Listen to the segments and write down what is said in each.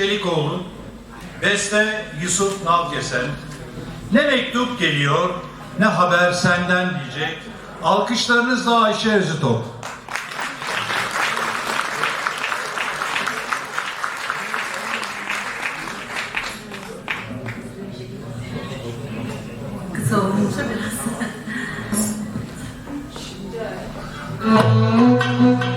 Çelikoğlu, Beste Yusuf Nalkesen, ne mektup geliyor ne haber senden diyecek. Alkışlarınızla Ayşe Özütop. Kısa olunca biraz.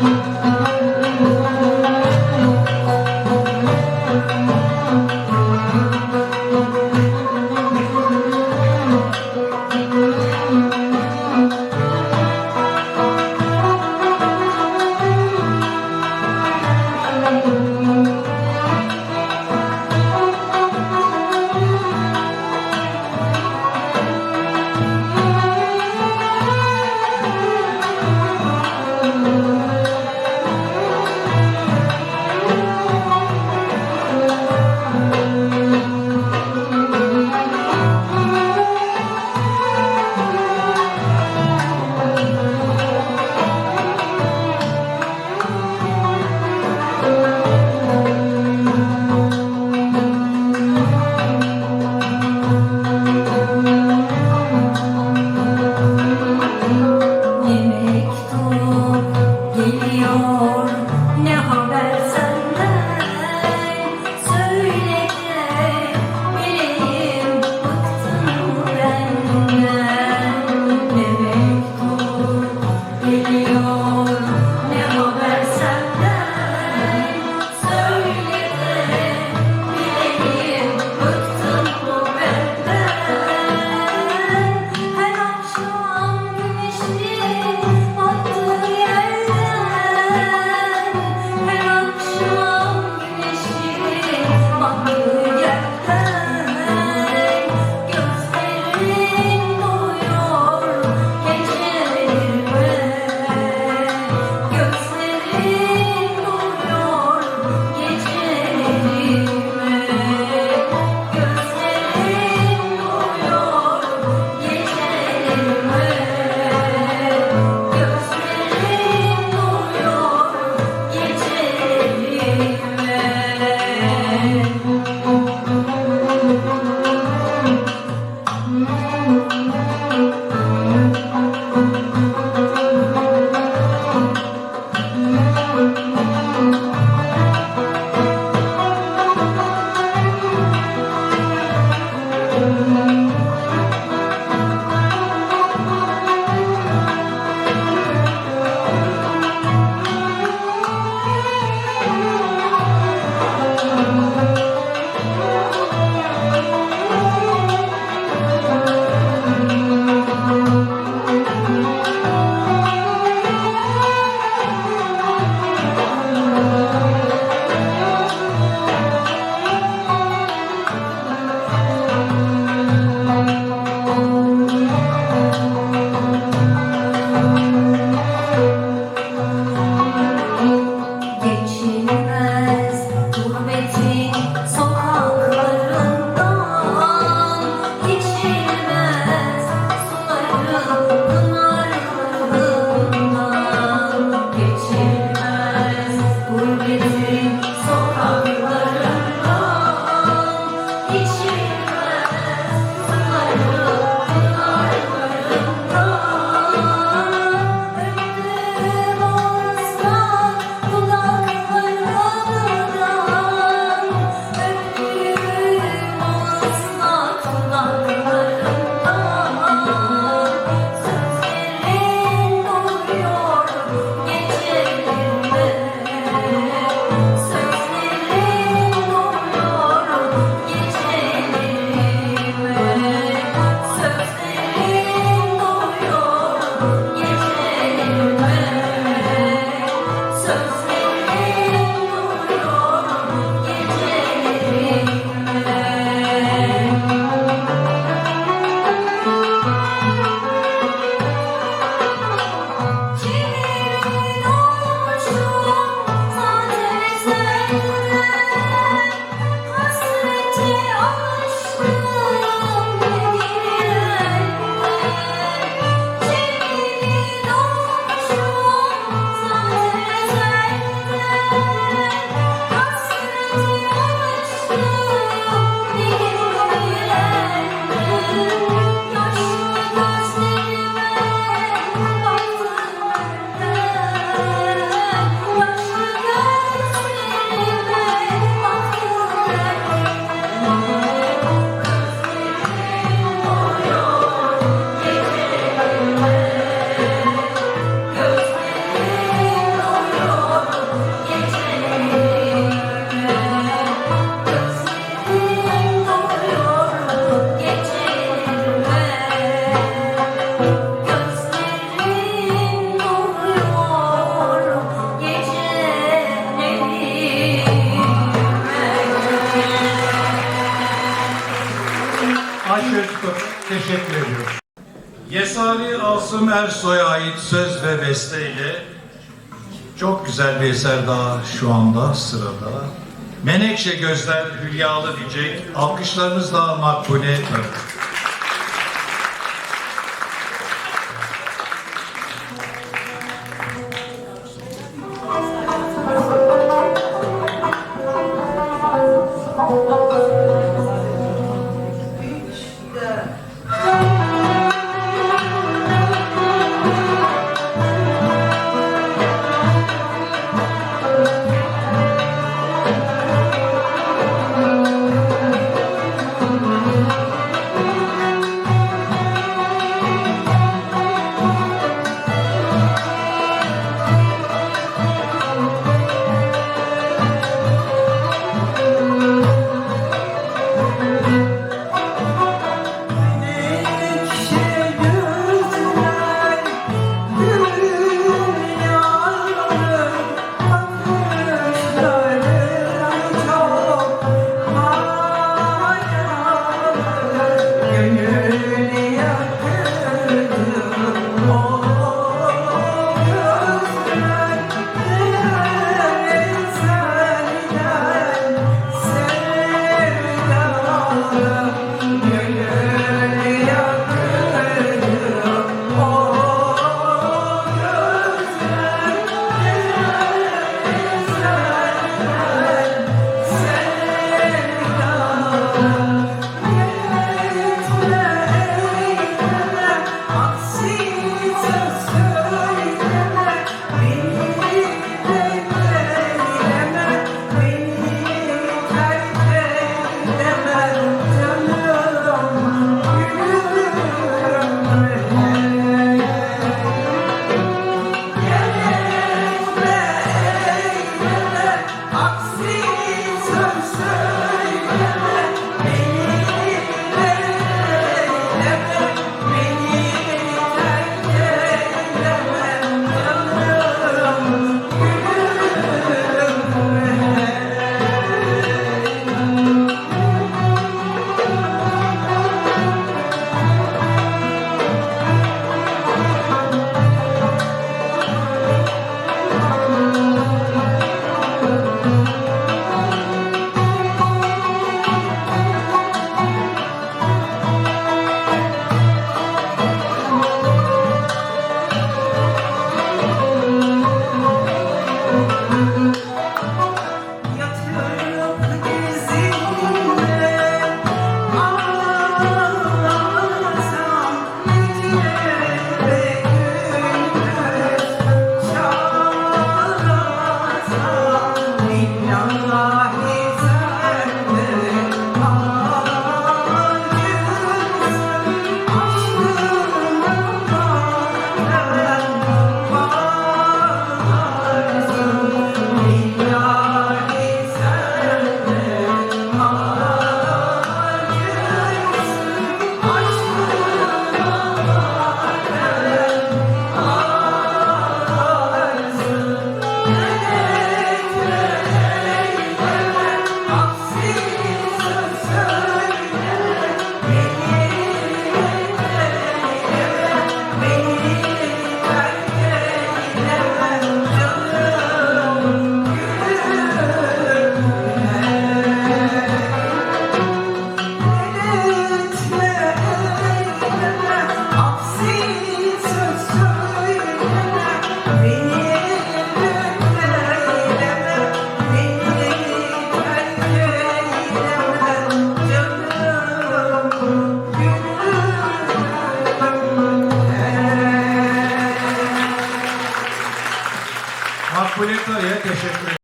Esari Asım Ersoy'a ait söz ve besteyle çok güzel bir eser daha şu anda sırada. Menekşe gözler hülyalı diyecek. Alkışlarınızla makbule tabii.